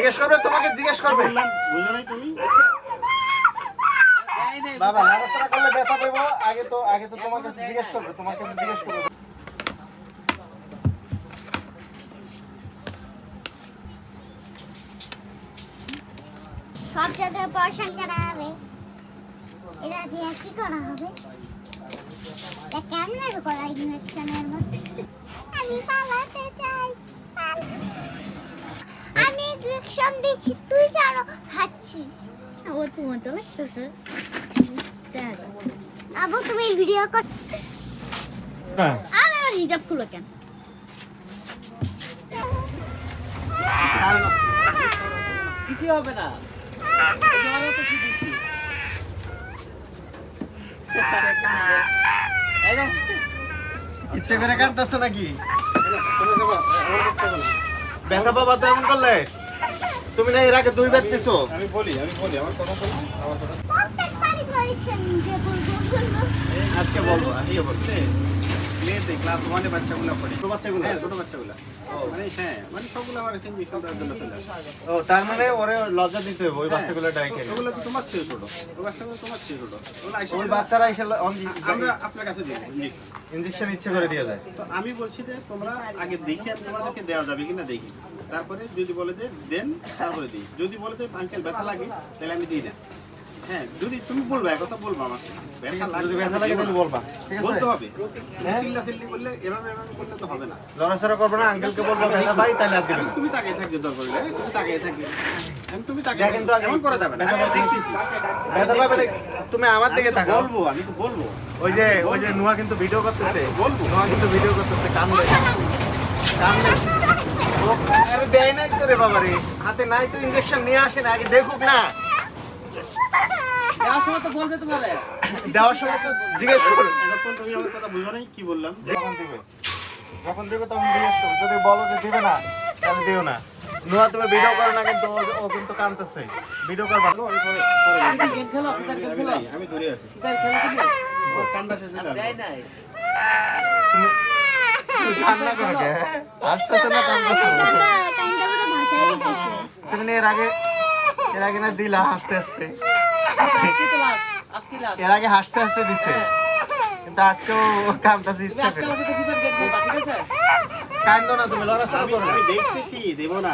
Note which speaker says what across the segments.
Speaker 1: জিজ্ঞেস করবে তোমাকে জিজ্ঞেস করবে। বাবা নাড়াচাড়া করলে ব্যথা পাইব। আগে তো আগে তো তোমার কাছে জিজ্ঞেস করবে তোমার কাছে জিজ্ঞেস করবে।
Speaker 2: সব জায়গায় পয়সা করা হবে। এটা দিয়ে কি করা হবে? এটা কেমন করা ইঞ্জেকশনের মধ্যে? আমি পালাতে চাই। পাল- আমি ইঞ্জেকশন দিচ্ছি তুই কেন খাচ্ছিস
Speaker 3: ও তো মজা লাগতেছে
Speaker 2: আবু তুমি ভিডিও কর।
Speaker 1: হ্যাঁ।
Speaker 3: আর আমার হিজাব খুলো কেন?
Speaker 4: কিছু হবে না।
Speaker 1: ইচ্ছে করে কাঁদতেছো নাকি? ব্যথা বাবা তো এমন করলে? তুমি না এর আগে দুই ব্যাগ দিছো।
Speaker 5: আমি বলি আমি বলি আমার কথা বলি। আমার কথা
Speaker 2: প্রত্যেকবারই করেছেন যে বলব বলব।
Speaker 1: আজকে বলব আজকে বলব।
Speaker 5: ক্লাস ওয়ানে বাচ্চাগুলো পড়ে।
Speaker 1: ছোট বাচ্চাগুলো?
Speaker 5: হ্যাঁ ছোট বাচ্চাগুলো। মানে হ্যাঁ মানে সবগুলো আমার এখানে ইঞ্জেকশন দেওয়ার জন্য চলে আসে।
Speaker 1: ও তার মানে ওরে লজ্জা দিতে হবে ওই বাচ্চাগুলো ডাইকে
Speaker 5: ওগুলো তো তোমার ছোট। ওই বাচ্চাগুলো তোমার ছোট।
Speaker 1: ওই বাচ্চারা এসে
Speaker 5: আমরা আপনার কাছে দিব ইঞ্জেকশন।
Speaker 1: ইঞ্জেকশন ইচ্ছে করে দিয়ে যায়
Speaker 5: তো আমি বলছি যে তোমরা আগে দেখি তোমাদেরকে দেওয়া যাবে কিনা দেখি। তারপরে যদি বলে যে দেন তারপরে দিই। যদি বলে যে আঙ্কেল ব্যথা লাগে তাহলে আমি দিই না। হ্যাঁ যদি তুমি বলবা কথা বলবা আমাকে ব্যথা
Speaker 1: আছে, ব্যথা লাগে তাহলে বলবা। ঠিক আছে?
Speaker 5: বলতে হবে।
Speaker 1: হ্যাঁ?
Speaker 5: চিল্লা চিল্লি করলে এভাবে এভাবে করলে তো হবে না।
Speaker 1: লড়াচড়া করবে না আঙ্কেলকে বলব ব্যথা পাই তাহলে আর দিবে
Speaker 5: তুমি তাকিয়ে থাকবে দরকার হলে তুমি তাকিয়ে থাকবে। আমি তুমি তাকিয়ে
Speaker 1: দেখেন তো আগে-
Speaker 5: করা যাবে
Speaker 1: ব্যথা
Speaker 5: আমি দেখতেছি।
Speaker 1: ব্যথা পাবে না, তুমি আমার দিকে তাকাও।
Speaker 5: বলব আমি তো বলব।
Speaker 1: ওই যে ওই যে নুয়া কিন্তু ভিডিও করতেছে।
Speaker 5: বলব।
Speaker 1: নুয়া কিন্তু ভিডিও করতেছে কান্দে। কান্দে। ও আরে দেয় নাই তো রে বাবা রে। হাতে নাই তো ইনজেকশন নিয়ে আসেন আগে দেখুক না।
Speaker 4: যাওয়ার সময় তো বলবে তোমার।
Speaker 1: দেওয়ার সময় তো জিজ্ঞেস করুন।
Speaker 5: এতক্ষণ তুমি আমার কথা বুঝো নাই কি বললাম?
Speaker 1: যখন দিবে যখন দিবে তখন জিজ্ঞেস করো যদি বলো যে দিবে না তাহলে দিও না। নুয়া তুমি ভিডিও করো না কিন্তু ও- কিন্তু কান্দতেছে ভিডিও করবা।
Speaker 5: আমি ধরে আছি। কান্দা শেষ গেল।
Speaker 4: দেয় নাই।
Speaker 1: তুমি কান্না করো কে? আসতেছে না তুমি না এর আগে এর আগে না দিলা হাসতে হাসতে। এর আগে হাসতে হাসতে দিছে। কিন্তু আজকেও
Speaker 4: তুমি
Speaker 1: ইচ্ছা করে কান্দো না তুমি করো।
Speaker 5: আমি দেখতেছি দেবো না।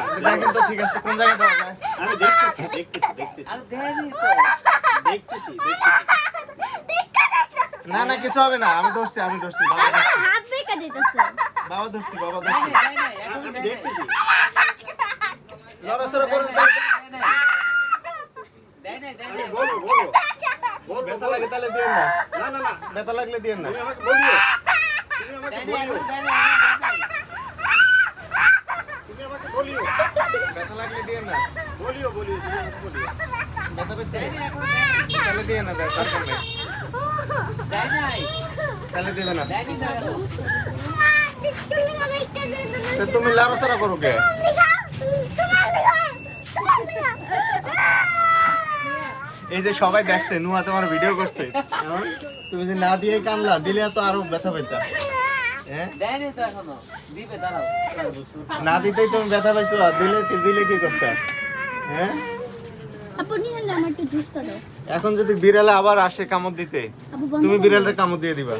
Speaker 1: ঠিক আছে কোন জায়গায় দেওয়া যায়?
Speaker 5: আমি দেখতেছি দেখতেছি দেখতেছি।
Speaker 4: আর দেয়নি তো।
Speaker 5: দেখতেছি দেখতেছি।
Speaker 1: না না কিছু হবে না আমি ধরছি আমি ধরছি বাবা ধরছি।
Speaker 2: হাত বেঁকে দিতেছে।
Speaker 1: বাবা ধরছি বাবা
Speaker 5: আমি দেখতেছি।
Speaker 1: লড়াচড়া করুন
Speaker 4: দেয় দেয় দেয়
Speaker 5: বলব বলব বলব
Speaker 1: ব্যথা লাগে তাহলে দিয়েন না।
Speaker 5: না না না।
Speaker 1: ব্যথা লাগলে দিয়েন না।
Speaker 5: তুমি আমাকে বলিও। তুমি আমাকে বলিও।
Speaker 4: দেয় দেয়
Speaker 5: তুমি আমাকে বলিও।
Speaker 1: ব্যথা লাগলে না।
Speaker 5: বলিও বলিও তুমি আমাকে বলিও।
Speaker 1: ব্যথা পেয়েছে?
Speaker 4: দেয় দেয়
Speaker 1: না। দেয় নাই তাহলে দিবে না।
Speaker 4: দেয়
Speaker 2: দিয়ে
Speaker 1: তুমি লড়াচড়া করো কে? এই যে সবাই দেখছে নুয়া তোমার ভিডিও করছে। তুমি যে না দিয়ে কামলা দিলে তো আরও ব্যথা পেতা হ্যাঁ?
Speaker 4: তো এখনও।
Speaker 1: না দিতেই তুমি ব্যথা পাইছো দিলে দিলে কি করতে? হ্যাঁ? এখন যদি বিড়ালে আবার আসে কামড় দিতে তুমি বিড়ালটা কামড় দিয়ে দিবা।